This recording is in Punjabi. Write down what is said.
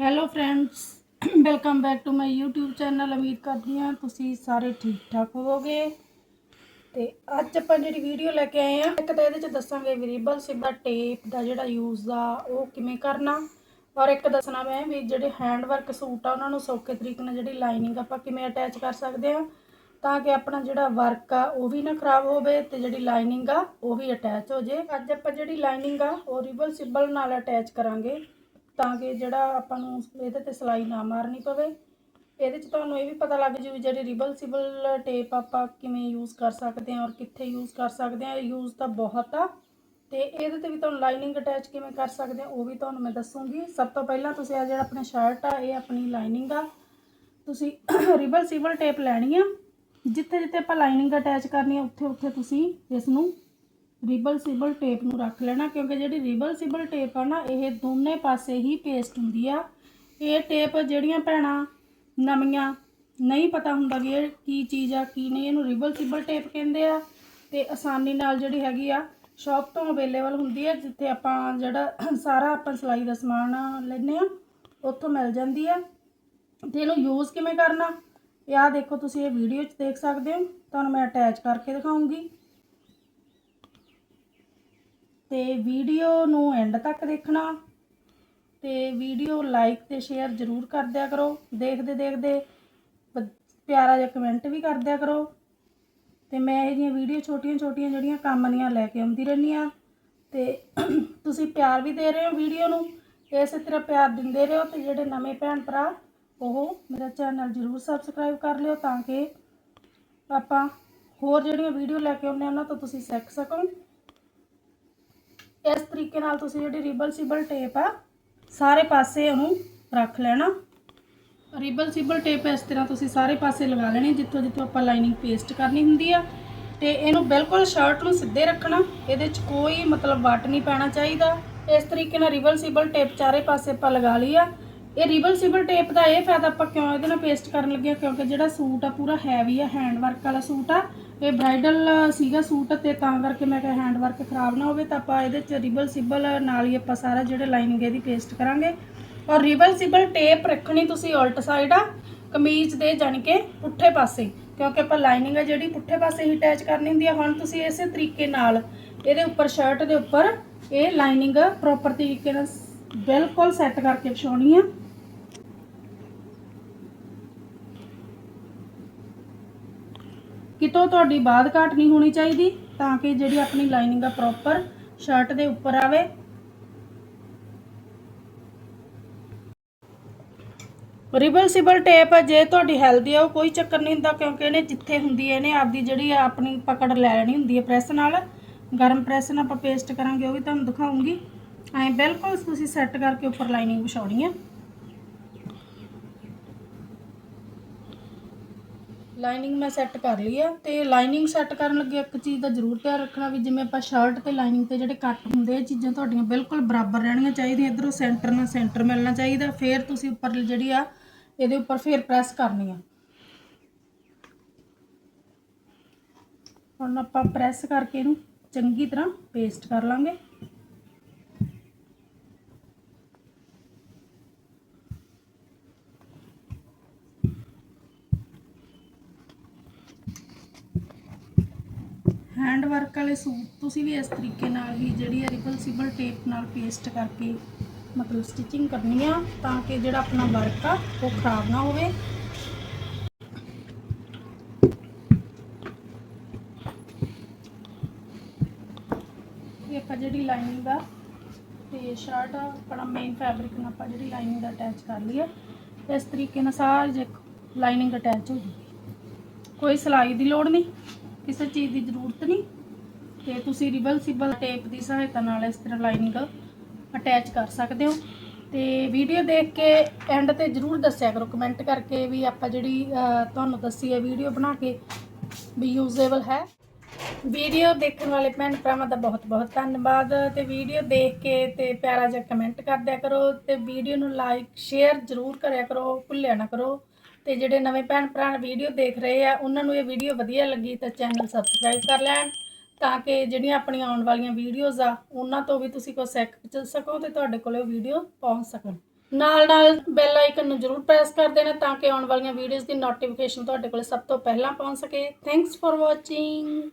Hello friends welcome back to my YouTube channel ਉਮੀਦ ਕਰਦੀ ਹਾਂ ਤੁਸੀਂ ਸਾਰੇ ਠੀਕ ਠਾਕ ਹੋਵੋਗੇ। ਤੇ ਅੱਜ ਆਪਾਂ ਜਿਹੜੀ ਵੀਡੀਓ ਲੈ ਕੇ ਆਏ ਆ ਇੱਕ ਤਾਂ ਇਹਦੇ ਚ ਦੱਸਾਂਗੇ ਵੇਰੀਏਬਲ ਸਿਬਾ ਟੇਪ ਦਾ ਜਿਹੜਾ ਯੂਜ਼ ਆ, ਉਹ ਕਿਵੇਂ ਕਰਨਾ। ਔਰ ਇੱਕ ਦੱਸਣਾ ਮੈਂ ਵੀ ਜਿਹੜੇ ਹੈਂਡ ਵਰਕ ਸੂਟ ਆ, ਉਹਨਾਂ ਨੂੰ ਸੌਖੇ ਤਰੀਕੇ ਨਾਲ ਜਿਹੜੀ ਲਾਈਨਿੰਗ ਆਪਾਂ ਕਿਵੇਂ ਅਟੈਚ ਕਰ ਸਕਦੇ ਆ ਤਾਂ ਕਿ ਆਪਣਾ ਜਿਹੜਾ ਵਰਕ ਆ, ਉਹ ਵੀ ਨਾ ਖਰਾਬ ਹੋਵੇ ਤੇ ਜਿਹੜੀ ਲਾਈਨਿੰਗ ਆ, ਉਹ ਵੀ ਅਟੈਚ ਹੋ ਜੇ। ਅੱਜ ਆਪਾਂ ਜਿਹੜੀ ਲਾਈਨਿੰਗ ਆ, ਉਹ ਰਿਬਲ ਸਿਬਲ ਨਾਲ ਅਟੈਚ ਕਰਾਂਗੇ। ਤਾਂ ਕਿ ਜਿਹੜਾ ਆਪਾਂ ਨੂੰ ਇਹਦੇ ਤੇ ਸਲਾਈ ਨਾ ਮਾਰਨੀ ਪਵੇ। ਇਹਦੇ 'ਚ ਤੁਹਾਨੂੰ ਇਹ ਵੀ ਪਤਾ ਲੱਗ ਜੂ ਵੀ ਜਿਹੜੀ ਰਿਵਰਸਿਬਲ ਟੇਪ ਆਪਾਂ ਕਿਵੇਂ ਯੂਜ਼ ਕਰ ਸਕਦੇ ਹਾਂ ਔਰ ਕਿੱਥੇ ਯੂਜ਼ ਕਰ ਸਕਦੇ ਹਾਂ। ਯੂਜ਼ ਤਾਂ ਬਹੁਤ ਆ। ਤੇ ਇਹਦੇ ਤੇ ਵੀ ਤੁਹਾਨੂੰ ਲਾਈਨਿੰਗ ਅਟੈਚ ਕਿਵੇਂ ਕਰ ਸਕਦੇ ਆ ਉਹ ਵੀ ਤੁਹਾਨੂੰ ਮੈਂ ਦੱਸੂਗੀ। ਸਭ ਤੋਂ ਪਹਿਲਾਂ ਤੁਸੀਂ ਆ ਜਿਹੜਾ ਆਪਣਾ ਸ਼ਰਟ ਆ, ਇਹ ਆਪਣੀ ਲਾਈਨਿੰਗ ਆ। ਤੁਸੀਂ ਰਿਵਰਸਿਬਲ ਟੇਪ ਲੈਣੀ ਆ। ਜਿੱਥੇ ਜਿੱਥੇ ਆਪਾਂ ਲਾਈਨਿੰਗ ਅਟੈਚ ਕਰਨੀ ਆ ਉੱਥੇ ਉੱਥੇ ਤੁਸੀਂ ਇਸ ਨੂੰ ਰਿਬਲ ਸਿਬਲ ਟੇਪ ਨੂੰ ਰੱਖ ਲੈਣਾ, ਕਿਉਂਕਿ ਜਿਹੜੀ ਰਿਬਲ ਸਿਬਲ ਟੇਪ ਆ ਨਾ, ਇਹ ਦੋਨੇ ਪਾਸੇ ਹੀ ਪੇਸਟ ਹੁੰਦੀ ਆ। ਇਹ ਟੇਪ ਜਿਹੜੀਆਂ ਭੈਣਾਂ ਨਵੀਆਂ, ਨਹੀਂ ਪਤਾ ਹੁੰਦਾ ਵੀ ਇਹ ਕੀ ਚੀਜ਼ ਆ, ਕੀ ਨਹੀਂ, ਇਹਨੂੰ ਰਿਬਲ ਸਿਬਲ ਟੇਪ ਕਹਿੰਦੇ ਆ। ਤੇ ਆਸਾਨੀ ਨਾਲ ਜਿਹੜੀ ਹੈਗੀ ਆ ਸ਼ਾਪ ਤੋਂ ਅਵੇਲੇਬਲ ਹੁੰਦੀ ਹੈ ਜਿੱਥੇ ਆਪਾਂ ਜਿਹੜਾ ਸਾਰਾ ਆਪਾਂ ਸਿਲਾਈ ਦਾ ਸਮਾਨ ਲੈਨੇ ਆ, ਉੱਥੋਂ ਮਿਲ ਜਾਂਦੀ ਆ। ਤੇ ਇਹਨੂੰ ਯੂਜ਼ ਕਿਵੇਂ ਕਰਨਾ? ਇਹ ਆ ਦੇਖੋ, ਤੁਸੀਂ ਇਹ ਵੀਡੀਓ 'ਚ ਦੇਖ ਸਕਦੇ ਹੋ। ਤੁਹਾਨੂੰ ਮੈਂ ਅਟੈਚ ਕਰਕੇ ਦਿਖਾਉਂਗੀ। ਤੇ ਵੀਡੀਓ ਨੂੰ ਐਂਡ ਤੱਕ ਦੇਖਣਾ ਤੇ ਵੀਡੀਓ ਲਾਈਕ ਤੇ ਸ਼ੇਅਰ ਜ਼ਰੂਰ ਕਰ ਦਿਆ ਕਰੋ। ਦੇਖਦੇ ਦੇਖਦੇ ਬ- ਪਿਆਰਾ ਜਿਹਾ ਕਮੈਂਟ ਵੀ ਕਰ ਦਿਆ ਕਰੋ। ਤੇ ਮੈਂ ਇਹ ਜਿਹੀਆਂ ਵੀਡੀਓ ਛੋਟੀਆਂ ਛੋਟੀਆਂ ਜਿਹੜੀਆਂ ਕੰਮ ਦੀਆਂ ਲੈ ਕੇ ਆਉਂਦੀ ਰਹਿੰਦੀ ਆ ਤੇ ਤੁਸੀਂ ਪਿਆਰ ਵੀ ਦੇ ਰਹੇ ਹੋ ਵੀਡੀਓ ਨੂੰ। ਇਸੇ ਤਰ੍ਹਾਂ ਪਿਆਰ ਦਿੰਦੇ ਰਹੋ ਤੇ ਜਿਹੜੇ ਨਵੇਂ ਭੈਣ ਭਰਾ, ਉਹ ਮੇਰਾ ਚੈਨਲ ਜ਼ਰੂਰ ਸਬਸਕ੍ਰਾਈਬ ਕਰ ਲਿਓ ਤਾਂ ਕਿ ਆਪਾਂ ਹੋਰ ਜਿਹੜੀਆਂ ਵੀਡੀਓ ਲੈ ਕੇ ਆਉਂਦੇ ਆ ਉਹਨਾਂ ਤੋਂ ਤੁਸੀਂ ਸਿੱਖ ਸਕੋ। ਇਸ ਤਰੀਕੇ ਨਾਲ ਤੁਸੀਂ ਜਿਹੜੀ ਰਿਬਲਸਿਬਲ ਟੇਪ ਆ, ਸਾਰੇ ਪਾਸੇ ਉਹਨੂੰ ਰੱਖ ਲੈਣਾ। ਰਿਬਲਸਿਬਲ ਟੇਪ ਇਸ ਤਰ੍ਹਾਂ ਤੁਸੀਂ ਸਾਰੇ ਪਾਸੇ ਲਗਾ ਲੈਣੀ, ਜਿੱਥੋਂ ਜਿੱਥੋਂ ਆਪਾਂ ਲਾਈਨਿੰਗ ਪੇਸਟ ਕਰਨੀ ਹੁੰਦੀ ਆ। ਤੇ ਇਹਨੂੰ ਬਿਲਕੁਲ ਸ਼ਰਟ ਨੂੰ ਸਿੱਧੇ ਰੱਖਣਾ, ਇਹਦੇ 'ਚ ਕੋਈ ਮਤਲਬ ਵਾਟ ਨਹੀਂ ਪੈਣਾ ਚਾਹੀਦਾ। ਇਸ ਤਰੀਕੇ ਨਾਲ ਰਿਬਲਸਿਬਲ ਟੇਪ ਚਾਰੇ ਪਾਸੇ ਆਪਾਂ ਲਗਾ ਲਈ ਆ। ਇਹ ਰਿਬਲਸਿਬਲ ਟੇਪ ਦਾ ਇਹ ਫਾਇਦਾ ਆਪਾਂ ਕਿਉਂ ਇਹਦੇ ਨਾਲ ਪੇਸਟ ਕਰਨ ਲੱਗੇ ਆ? ਕਿਉਂਕਿ ਜਿਹੜਾ ਸੂਟ ਆ, ਪੂਰਾ ਹੈਵੀ ਆ ਹੈਂਡ ਵਰਕ ਵਾਲਾ ਸੂਟ ਆ ਇਹ ਬ੍ਰਾਈਡਲ ਸੀਗਾ ਸੂਟ ਤੇ ਤਾਂ ਕਰਕੇ ਮੈਂ ਕਿਹਾ ਹੈਂਡ ਵਰਕ ਖਰਾਬ ਨਾ ਹੋਵੇ ਤਾਂ ਆਪਾਂ ਇਹਦੇ ਚ ਰਿਬਲ ਸਿਬਲ ਨਾਲ ਹੀ ਆਪਾਂ ਸਾਰਾ ਜਿਹੜੇ ਲਾਈਨਿੰਗ ਇਹਦੀ ਪੇਸਟ ਕਰਾਂਗੇ। ਔਰ ਰਿਬਲ ਸਿਬਲ ਟੇਪ ਰੱਖਣੀ ਤੁਸੀਂ ਉਲਟ ਸਾਈਡ ਆ, ਕਮੀਜ਼ ਦੇ ਜਾਣੀ ਕਿ ਪੁੱਠੇ ਪਾਸੇ, ਕਿਉਂਕਿ ਆਪਾਂ ਲਾਈਨਿੰਗ ਆ ਜਿਹੜੀ ਪੁੱਠੇ ਪਾਸੇ ਹੀ ਅਟੈਚ ਕਰਨੀ ਹੁੰਦੀ ਆ। ਹੁਣ ਤੁਸੀਂ ਇਸੇ ਤਰੀਕੇ ਨਾਲ ਇਹਦੇ ਉੱਪਰ ਸ਼ਰਟ ਦੇ ਉੱਪਰ ਇਹ ਲਾਈਨਿੰਗ ਪ੍ਰੋਪਰ ਤਰੀਕੇ ਨਾਲ ਬਿਲਕੁਲ ਸੈੱਟ ਕਰਕੇ ਵਿਛਾਉਣੀ ਆ। ਕਿਤੋਂ ਤੁਹਾਡੀ ਬਾਦ ਘਾਟ ਨਹੀਂ ਹੋਣੀ ਚਾਹੀਦੀ, ਤਾਂ ਕਿ ਜਿਹੜੀ ਆਪਣੀ ਲਾਈਨਿੰਗ ਆ ਪ੍ਰੋਪਰ ਸ਼ਰਟ ਦੇ ਉੱਪਰ ਆਵੇ। ਰਿਵਰਸਿਬਲ ਟੇਪ ਜੇ ਤੁਹਾਡੀ ਹੈਲਦੀ ਆ, ਉਹ ਕੋਈ ਚੱਕਰ ਨਹੀਂ ਹੁੰਦਾ, ਕਿਉਂਕਿ ਇਹਨੇ ਜਿੱਥੇ ਹੁੰਦੀ ਹੈ ਇਹਨੇ ਆਪਦੀ ਜਿਹੜੀ ਆਪਣੀ ਪਕੜ ਲੈ ਲੈਣੀ ਹੁੰਦੀ ਹੈ ਪ੍ਰੈਸ ਨਾਲ। ਗਰਮ ਪ੍ਰੈਸ ਨਾਲ ਆਪਾਂ ਪੇਸਟ ਕਰਾਂਗੇ, ਉਹ ਵੀ ਤੁਹਾਨੂੰ ਦਿਖਾਉਂਗੀ। ਐਂ ਬਿਲਕੁਲ ਤੁਸੀਂ ਸੈੱਟ ਕਰਕੇ ਉੱਪਰ ਲਾਈਨਿੰਗ ਵਿਛਾਉਣੀ ਹੈ ਲਾਈਨਿੰਗ ਮੈਂ ਸੈੱਟ ਕਰ ਲਈ ਆ ਤੇ ਲਾਈਨਿੰਗ ਸੈੱਟ ਕਰਨ ਲੱਗੇ ਇੱਕ ਚੀਜ਼ ਦਾ ਜ਼ਰੂਰ ਧਿਆਨ ਰੱਖਣਾ ਵੀ ਜਿਵੇਂ ਆਪਾਂ ਸ਼ਰਟ ਤੇ ਲਾਈਨਿੰਗ ਤੇ ਜਿਹੜੇ ਕੱਟ ਹੁੰਦੇ ਇਹ ਚੀਜ਼ਾਂ ਤੁਹਾਡੀਆਂ ਬਿਲਕੁਲ ਬਰਾਬਰ ਰਹਿਣੀਆਂ ਚਾਹੀਦੀਆਂ, ਇਧਰੋਂ ਸੈਂਟਰ ਨਾਲ ਸੈਂਟਰ ਮਿਲਣਾ ਚਾਹੀਦਾ, ਫਿਰ ਤੁਸੀਂ ਉੱਪਰ ਜਿਹੜੀ ਆ ਇਹਦੇ ਉੱਪਰ ਫਿਰ ਪ੍ਰੈਸ ਕਰਨੀ ਆ। ਹੁਣ ਆਪਾਂ ਪ੍ਰੈਸ ਕਰਕੇ ਇਹਨੂੰ ਚੰਗੀ ਤਰ੍ਹਾਂ ਪੇਸਟ ਕਰ ਲਾਂਗੇ। ਹੈਂਡ ਵਰਕ ਵਾਲੇ ਸੂਟ ਤੁਸੀਂ ਵੀ ਇਸ ਤਰੀਕੇ ਨਾਲ ਹੀ ਜਿਹੜੀ ਹੈ ਰਿਬਲਸਿਬਲ ਟੇਪ ਨਾਲ ਪੇਸਟ ਕਰਕੇ ਮਤਲਬ ਸਟਿਚਿੰਗ ਕਰਨੀ ਆ ਤਾਂ ਕਿ ਜਿਹੜਾ ਆਪਣਾ ਵਰਕ ਆ ਉਹ ਖਰਾਬ ਨਾ ਹੋਵੇ। ਇਹ ਆਪਾਂ ਜਿਹੜੀ ਲਾਈਨਿੰਗ ਦਾ ਤੇ ਸ਼ਰਟ ਆਪਣਾ ਮੇਨ ਫੈਬਰਿਕ ਨਾਲ ਆਪਾਂ ਜਿਹੜੀ ਲਾਈਨਿੰਗ ਦਾ ਅਟੈਚ ਕਰ ਲਈ ਹੈ ਇਸ ਤਰੀਕੇ ਨਾਲ ਸਾਰੀ ਲਾਈਨਿੰਗ ਅਟੈਚ ਹੋ ਜੂਗੀ ਕੋਈ ਸਿਲਾਈ ਦੀ ਲੋੜ ਨਹੀਂ। ਕਿਸੇ ਚੀਜ਼ ਦੀ ਜ਼ਰੂਰਤ ਨਹੀਂ। ਤੇ ਤੁਸੀਂ ਰਿਵਰਸਿਬਲ ਟੇਪ ਦੀ ਸਹਾਇਤਾ ਨਾਲ ਇਸ ਤਰ੍ਹਾਂ ਲਾਈਨਿੰਗ ਅਟੈਚ ਕਰ ਸਕਦੇ ਹੋ। ਤੇ ਵੀਡੀਓ ਦੇਖ ਕੇ ਐਂਡ ਤੇ ਜਰੂਰ ਦੱਸਿਆ ਕਰੋ। ਕਮੈਂਟ ਕਰਕੇ ਵੀ ਆਪਾਂ ਜਿਹੜੀ ਤੁਹਾਨੂੰ ਦੱਸੀ ਹੈ ਵੀਡੀਓ ਬਣਾ ਕੇ ਵੀ ਯੂਜ਼ੇਬਲ ਹੈ। ਵੀਡੀਓ ਦੇਖਣ ਵਾਲੇ ਭੈਣ ਭਰਾਵਾਂ ਦਾ ਬਹੁਤ ਬਹੁਤ ਧੰਨਵਾਦ। ਤੇ ਵੀਡੀਓ ਦੇਖ ਕੇ ਤੇ ਪਿਆਰਾ ਜਿਹਾ ਕਮੈਂਟ ਕਰਦਿਆ ਕਰੋ। ਤੇ ਵੀਡੀਓ ਨੂੰ ਲਾਈਕ ਸ਼ੇਅਰ ਜ਼ਰੂਰ ਕਰਿਆ ਕਰੋ। ਭੁੱਲਿਆ ਨਾ ਕਰੋ। ਤੇ ਜਿਹੜੇ ਨਵੇਂ ਭੈਣ ਭਰਾ ਵੀਡੀਓ ਦੇਖ ਰਹੇ ਆ, ਉਹਨਾਂ ਨੂੰ ਇਹ ਵੀਡੀਓ ਵਧੀਆ ਲੱਗੀ ਤਾਂ ਚੈਨਲ ਸਬਸਕ੍ਰਾਈਬ ਕਰ ਲੈਣ, ਤਾਂ ਕਿ ਜਿਹੜੀਆਂ ਆਪਣੀਆਂ ਆਉਣ ਵਾਲੀਆਂ ਵੀਡੀਓਜ਼ ਆ, ਉਹਨਾਂ ਤੋਂ ਵੀ ਤੁਸੀਂ ਕੁਝ ਸਿੱਖ ਸਕੋ ਤੇ ਤੁਹਾਡੇ ਕੋਲੇ ਉਹ ਵੀਡੀਓ ਪਹੁੰਚ ਸਕਣ। ਨਾਲ ਨਾਲ ਬੈਲ ਆਈਕਨ ਨੂੰ ਜਰੂਰ ਪ੍ਰੈਸ ਕਰ ਦੇਣਾ ਤਾਂ ਕਿ ਆਉਣ ਵਾਲੀਆਂ ਵੀਡੀਓਜ਼ ਦੀ ਨੋਟੀਫਿਕੇਸ਼ਨ ਤੁਹਾਡੇ ਕੋਲ ਸਭ ਤੋਂ ਪਹਿਲਾਂ ਪਹੁੰਚ ਸਕੇ। Thanks for watching